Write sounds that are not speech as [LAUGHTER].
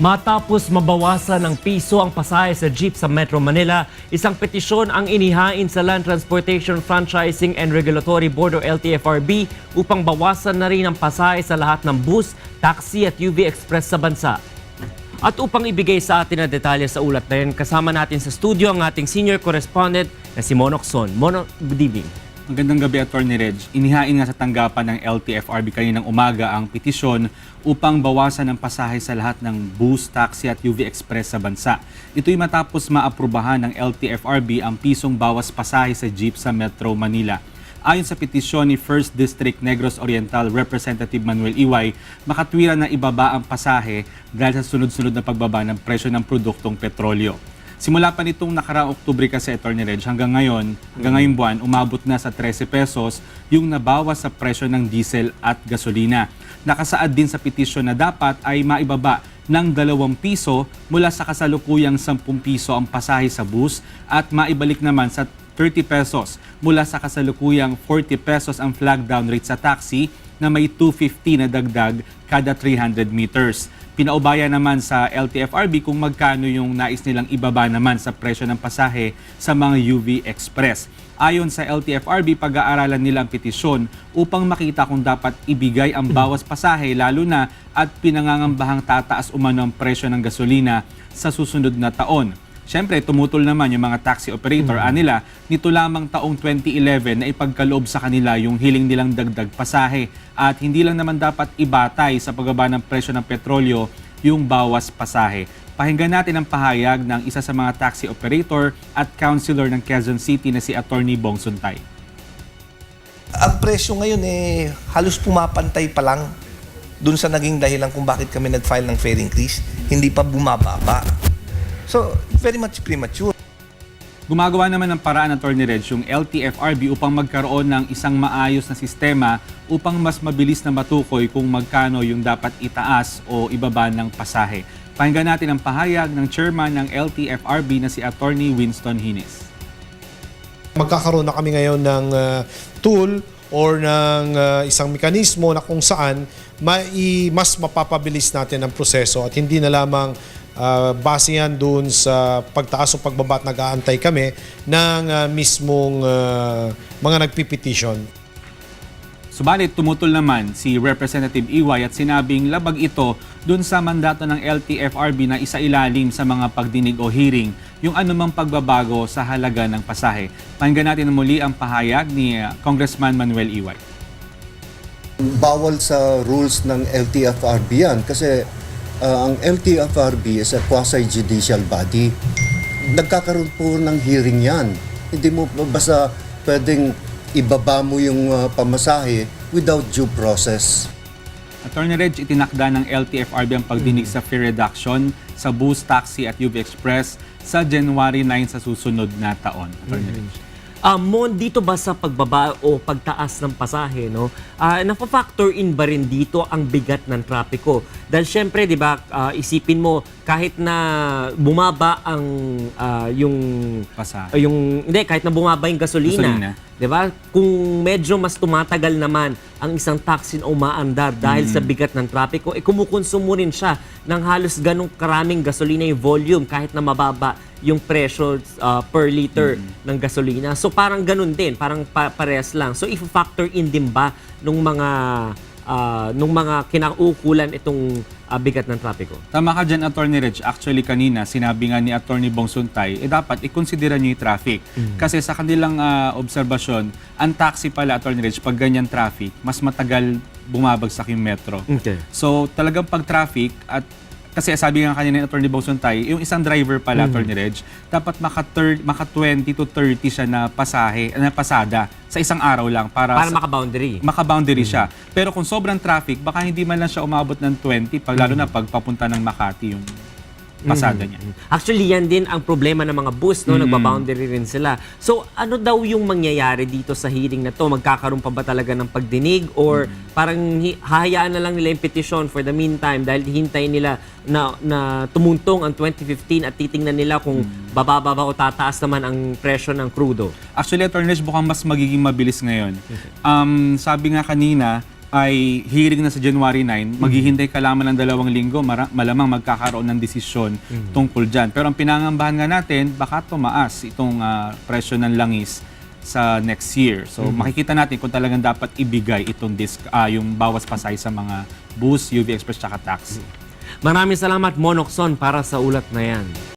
Matapos mabawasan ng piso ang pasahe sa jeep sa Metro Manila, isang petisyon ang inihain sa Land Transportation Franchising and Regulatory Board o LTFRB upang bawasan na rin ang pasahe sa lahat ng bus, taxi at UV Express sa bansa. At upang ibigay sa atin ang detalye sa ulat na yan, kasama natin sa studio ang ating senior correspondent na si Monok Son. Monok, good evening. Magandang gabi, Attorney Reg. Inihain nga sa tanggapan ng LTFRB kaninang umaga ang petisyon upang bawasan ang pasahe sa lahat ng bus, taxi at UV Express sa bansa. Ito'y matapos maaprubahan ng LTFRB ang pisong bawas pasahe sa jeep sa Metro Manila. Ayon sa petisyon ni 1st District Negros Oriental Representative Manuel Iway, makatwira na ibaba ang pasahe dahil sa sunod-sunod na pagbaba ng presyo ng produktong petrolyo. Simula pa nitong nakaraang Oktubre kasi, Attorney Reg, hanggang ngayon, hanggang ngayong buwan, umabot na sa 13 pesos yung nabawas sa presyo ng diesel at gasolina. Nakasaad din sa petisyon na dapat ay maibaba ng 2 piso mula sa kasalukuyang 10 piso ang pasahe sa bus at maibalik naman sa 30 pesos mula sa kasalukuyang 40 pesos ang flag down rate sa taxi na may 250 na dagdag kada 300 meters. Pinaubaya naman sa LTFRB kung magkano yung nais nilang ibaba naman sa presyo ng pasahe sa mga UV Express. Ayon sa LTFRB, pag-aaralan nila ang petisyon upang makita kung dapat ibigay ang bawas pasahe lalo na at pinangangambahang tataas umano ang presyo ng gasolina sa susunod na taon. Siyempre, tumutol naman yung mga taxi operator. Anila, nito lamang taong 2011 na ipagkaloob sa kanila yung hiling nilang dagdag pasahe. At hindi lang naman dapat ibatay sa pagbaba ng presyo ng petrolyo yung bawas pasahe. Pakinggan natin ang pahayag ng isa sa mga taxi operator at councilor ng Quezon City na si Attorney Bong Suntay. ang presyo ngayon eh halos pumapantay pa lang dun sa naging dahilan kung bakit kami nag-file ng fare increase, hindi pa bumababa. So, very much premature. Gumagawa naman ng paraan Attorney Reg yung LTFRB upang magkaroon ng isang maayos na sistema upang mas mabilis na matukoy kung magkano yung dapat itaas o ibaba ng pasahe. Pakinggan natin ang pahayag ng chairman ng LTFRB na si Attorney Winston Hines. magkakaroon na kami ngayon ng uh, tool or ng uh, isang mekanismo na kung saan mai, mas mapapabilis natin ang proseso at hindi na lamang uh, base yan doon sa pagtaas o pagbaba at nag-aantay kami ng uh, mismong uh, mga nagpipetition. Subalit tumutol naman si Representative Iway at sinabing labag ito dun sa mandato ng LTFRB na isailalim sa mga pagdinig o hearing yung anumang pagbabago sa halaga ng pasahe. Pakinggan natin muli ang pahayag ni Congressman Manuel Iway. bawal sa rules ng LTFRB yan kasi uh, ang LTFRB is a quasi-judicial body. Nagkakaroon po ng hearing yan. Hindi mo basta pwedeng ibaba mo yung uh, pamasahe without due process. Attorney Reg, itinakda ng LTFRB ang pagdinig sa fare reduction sa bus, taxi at UV Express sa January 9 sa susunod na taon. Attorney Reg. Ah, Mon, dito ba sa pagbaba o pagtaas ng pasahe, no? Ah, nafa-factor in ba rin dito ang bigat ng trapiko? Dahil syempre, 'di ba, ah, isipin mo kahit na bumaba ang ah, yung Pasahe. ah, yung hindi kahit na bumaba yung gasolina, Gasolina. 'Di ba? Kung medyo mas tumatagal naman ang isang taxi na umaandar dahil sa bigat ng trapiko, eh kumukonsumo rin siya ng halos ganong karaming gasolina yung volume kahit na mababa yung presyo ah, per liter ng gasolina. So parang ganun din, parang pa- parehas lang. So if factor in din ba nung mga ah, nung mga kinaukulan itong ah, bigat ng trapiko? Tama ka dyan, Attorney Reg. Actually, kanina, sinabi nga ni Attorney Bong Suntay, eh dapat i-considera niyo yung traffic. Kasi sa kanilang ah, obserbasyon, ang taxi pala, Attorney Reg, pag ganyan traffic, mas matagal bumabagsak yung metro. Okay. So, talagang pag traffic at kasi sabi nga kanina ni Attorney Bong Suntay, yung isang driver pala, Attorney Reg, dapat maka, maka 20 to 30 siya na pasahe, na pasada sa isang araw lang para, Para sa- maka-boundary. maka-boundary siya. Pero kung sobrang traffic, baka hindi man lang siya umabot ng 20, pag, lalo na pag papunta ng Makati yung pasada niya. Actually, yan din ang problema ng mga bus, no? Nagba-boundary rin sila. So, ano daw yung mangyayari dito sa hearing na to? Magkakaroon pa ba talaga ng pagdinig? Or parang hi- hahayaan na lang nila yung petition for the meantime dahil hintayin nila na, na tumuntong ang 2015 at titingnan nila kung bababa ba o tataas naman ang presyo ng crudo? Actually, Attorney Reg, mukhang mas magiging mabilis ngayon. [LAUGHS] Um, sabi nga kanina, ay hearing na sa January 9, maghihintay ka lamang ng dalawang linggo, mara- malamang magkakaroon ng desisyon tungkol dyan. Pero ang pinangambahan nga natin, baka tumaas itong ah, presyo ng langis sa next year. So makikita natin kung talagang dapat ibigay itong disc, ah, yung bawas pasay sa mga bus, UV Express, tsaka taxi. Maraming salamat, Monokson, para sa ulat na yan.